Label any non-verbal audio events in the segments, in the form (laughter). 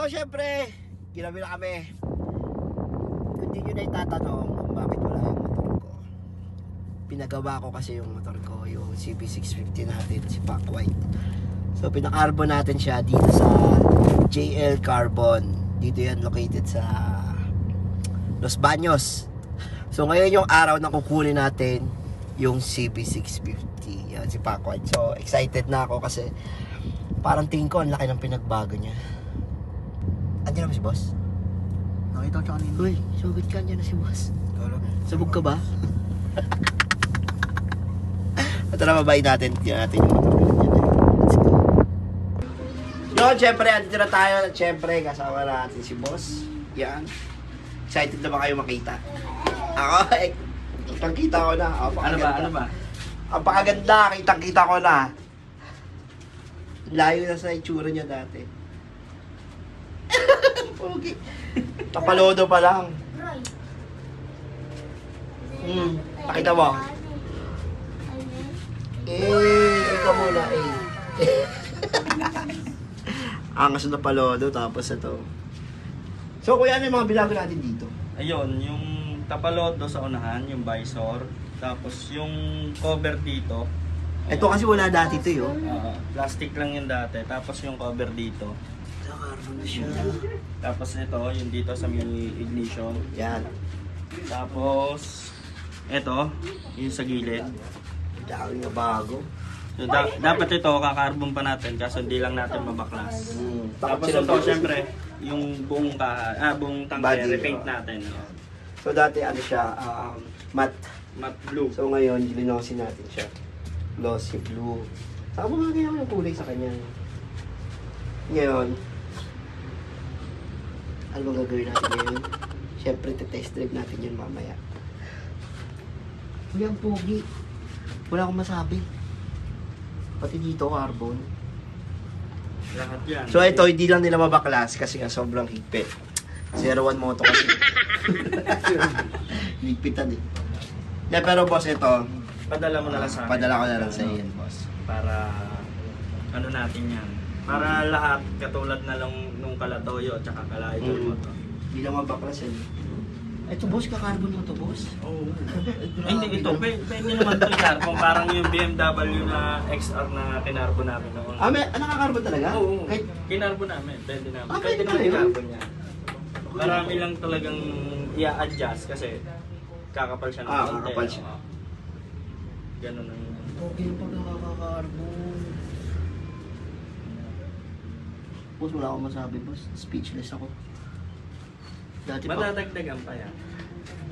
So, syempre, ginabi na kami. Kung di nyo na itatanong kung bakit wala yung motor ko. Pinagawa ko kasi yung motor ko, yung CB650 natin, si Pac White. So, pinakarbon natin siya dito sa JL Carbon. Dito yan located sa Los Baños. So, ngayon yung araw na kukunin natin yung CB650. Yan, si Pac White. So, excited na ako kasi parang tingin ko ang laki ng pinagbago niya. Andiyan naman si boss? Nakita ko siya kanina. Uy, sugod ka niya na si boss. Tulog. Sabog ka ba? (laughs) Ito na babayin natin. Tingnan natin yung motor. Let's go. Yun, syempre, andito na tayo. Syempre, kasama natin si boss. Yan. Excited na ba kayo makita? Ako, eh, kitang kita ko na. Ano ba? Ano ba? Ang pakaganda, kitang kita ko na. Layo na sa itsura niya dati. Pogi. Tapalodo pa lang. Hmm, pakita mo. Eh, ikaw muna eh. (laughs) Angas na palodo, tapos ito. So, kuya, ano yung mga binago natin dito? Ayun, yung tapalodo sa unahan, yung visor. Tapos yung cover dito. Ito kasi wala dati ito eh, oh. ah, plastic lang yung dati. Tapos yung cover dito. Nakarbon na siya. Tapos ito, yung dito sa may ignition. Yan. Tapos, ito, yung sa gilid. Dami na bago. So, da- dapat ito, kakarbon pa natin kaso hindi lang natin mabaklas. Hmm. Tapos ito, syempre, yung buong kaha, ah, buong tangke, repaint oh. natin. oh. So, dati ano siya, um, matte. Matte blue. So, ngayon, linosin natin siya. Glossy blue. Saka mga ganyan yung kulay sa kanya. Ngayon, ano bang gagawin natin ngayon? Siyempre, test drive natin yun mamaya. Uy, ang pogi. Wala akong masabi. Pati dito, carbon. Lahat yan. So ito, hindi lang nila mabaklas kasi nga sobrang higpit. 01 moto kasi. (laughs) Higpitan eh. De, pero boss, ito, Padala mo na lang sa akin. padala ko na lang sa iyo, boss. Para, ano natin yan. Para lahat, katulad na lang nung kalatoyo at saka kalaito Mm. mo to. Hindi lang mabaklas yan. Ito boss, kakarbon mo to boss. Oo. (laughs) Ay, hindi ito. Pwede, pwede naman ito i-carbon. Parang yung BMW na XR na kinarbo namin noon. Ah, may, ah, nakakarbon talaga? Oo. Kahit, Kinarbo namin. Pwede naman. Ah, pwede pwede naman pala yun? i-carbon niya. Marami lang talagang i-adjust kasi kakapal siya ng Ah, konti. kakapal siya. Oo. Ganun ang okay yung pagkakakarbon. Boss, wala akong masabi, boss. Speechless ako. Dati pa. Madadagdagan pa yan.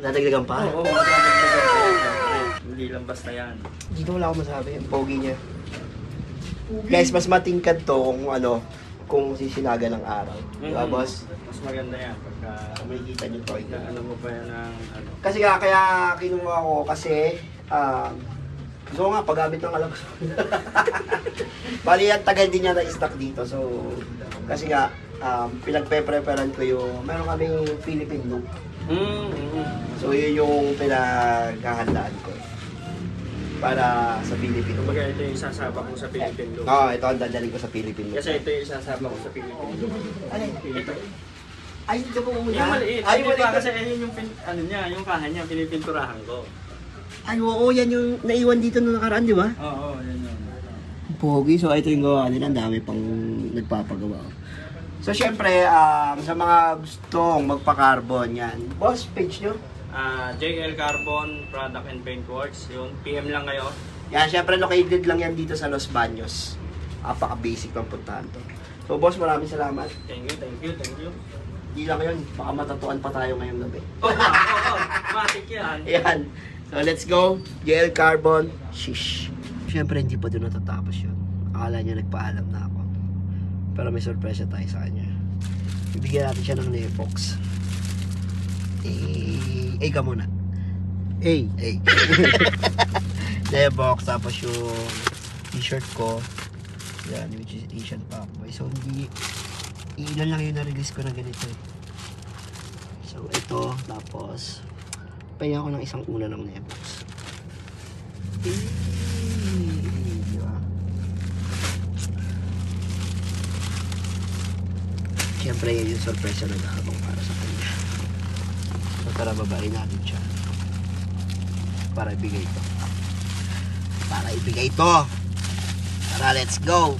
Dadagdagan pa? Oo, oo, madadagdagan pa yan. Siyempre, Hindi lang basta yan. Dito wala akong masabi. Ang pogi niya. Guys, mas matingkad to kung ano, kung sisinaga ng araw. Di ba, boss? Mas maganda yan pagka May kita niyo to. na ano mo pa yan ng ano. Kasi nga, kaya kinuha ko kasi, um, ko nga paggamit ng kalabas. (laughs) Bali, ang tagal din niya na-stock dito. So, kasi nga, um, pinagpe-preparan ko yung, meron kaming Philippine look. Mm, mm. So, yun yung pinaghahandaan ko. Para sa Philippine look. Kumbaga ito yung isasabak mo sa Philippine look. Oo, ito ang dadalhin ko sa Philippine look. Kasi ito yung isasabak mo sa Philippine look. Ano Ito. Ay, hindi ko muna. Yung maliit. Ay, maliit. kasi ayun yung pin, ano niya, yung kaha niya, pinipinturahan ko. Ay, oo, yan yung naiwan dito nung nakaraan, di ba? Oo, oh, yun yun. Pogi, so ito yung gawa nila. Ang dami pang nagpapagawa. So, syempre, um, sa mga gustong magpa-carbon yan, boss, page nyo. Ah, JL Carbon Product and Paint Works. Yun, PM lang kayo. Yan, syempre, located lang yan dito sa Los Baños. Apaka-basic ng puntahan to. So, boss, maraming salamat. Thank you, thank you, thank you. Hindi lang yun, baka matatuan pa tayo ngayong gabi. (laughs) Oh, oh, matik yan. Ayan. So, let's go. JL Carbon. Shish. Siyempre, hindi pa doon natatapos yun. Akala niya nagpaalam na ako. Pero may sorpresa tayo sa kanya. Bibigyan natin siya ng Nefox. Eh, eh ka muna. Eh, eh. Nefox, tapos yung t-shirt ko. Yan, which is Asian Packboy. So, hindi, ilan lang yung na-release ko na ganito eh. So, ito, tapos, pahinga ko ng isang una ng Nevox. Eh, di ba? Siyempre, yun yung surprise na nag-aabang para sa kanya. So, tara, babain natin siya. Para ibigay ito. Para ibigay ito. Tara, let's go.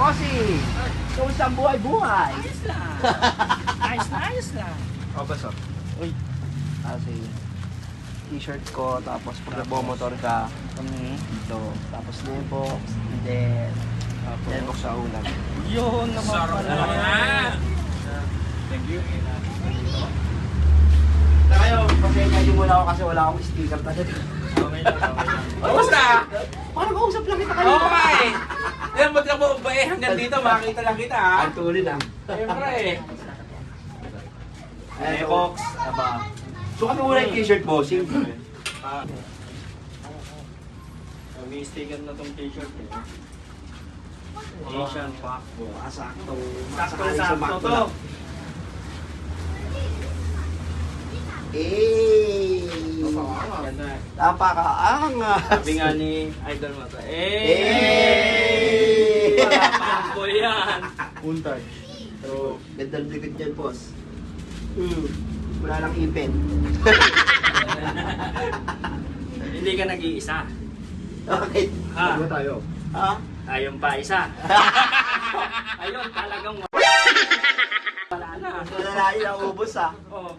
Bossy! Kumusta ang buhay-buhay? Ayos lang. (laughs) ayos na, ayos lang. O, basta. Uy. Kasi, t-shirt ko, tapos pag nagbomotor ka, Kami. dito. Tapos nebo, and then, nebo sa ulan. Yun naman pala. Thank you. Na kayo, pasensya nyo muna ako kasi wala akong sticker talaga. Okay lang, okay lang. (laughs) Kamusta? Parang kausap lang kita kanina. Oo nga eh. Yan, ba't ka mo ba eh? Hanggang dito, makita lang kita ha. Ang tuloy lang. Siyempre eh. Ayan, Box, aba. Sukat mo muna yung t-shirt, bossing. Ah. May sticker na tong t-shirt eh. Asian Paco. Ah, sakto. Sakto-sakto to. Eh! Napakaangas! Sabi nga ni Idol mo to. Eh! Eh! Wala pa yan. Untag. So, ganda ng likod niyan, boss. Hmm. Wala lang ipin. (laughs) Hindi ka nag-iisa. Okay. Ha? Ano tayo? Ha? Ayun pa isa. (laughs) Ayun, talagang wala na. Wala na yun ang ubos, ha? Oh.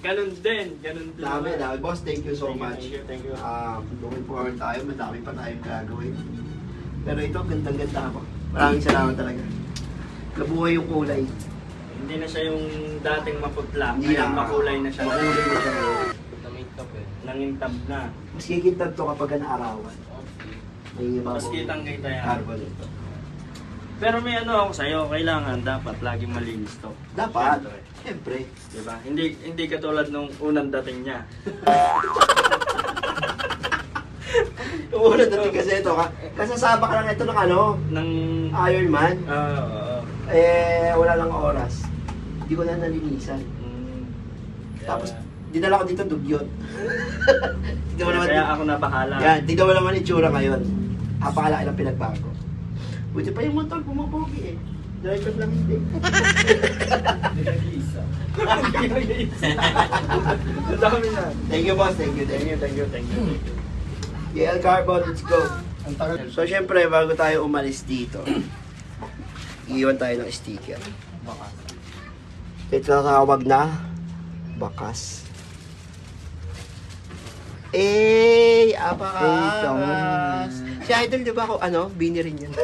Ganun din, ganun din. Dami, dami. Boss, thank you so Thank you, much. Thank you, thank you. Um, looking forward tayo. Madami pa tayong gagawin. Pero ito, gandang-ganda ako. Maraming salamat talaga. Nabuhay yung kulay. Hindi na siya yung dating maputla. Hindi na. makulay na siya. Makulay na siya. Namintap eh. Nangintab na. Mas kikintab to kapag naarawan. May iba Mas kitang kita yan. carbon ito. Pero may ano ako sa'yo, kailangan dapat laging malinis to. Dapat. Siyempre. Siyempre. Diba? Hindi hindi katulad nung unang dating niya. (laughs) Una dating kasi ito. ka- Kasasaba ka lang ito ng ano, Nang... Iron Man. Ah, oo. Eh, wala lang oras. Hindi ko na nalinisan. Mm. Tapos, dinala ko dito dugyot. (laughs) Tignan mo naman. Kaya ako na bahala. Yan, tignan mo naman itsura ngayon. Apakalaki ng pinagbago. Buti pa yung motor, pumapogi eh. Driver lang hindi. Nag-iisa. (laughs) Ang dami na. Thank you boss, thank you, Thank you, thank you, thank you. (laughs) GL Carbon, let's go. So syempre, bago tayo umalis dito, iiwan tayo ng sticker. Ito tawag na bakas. Eh, apakas. Si Idol, di ba ako, ano, bini rin yan.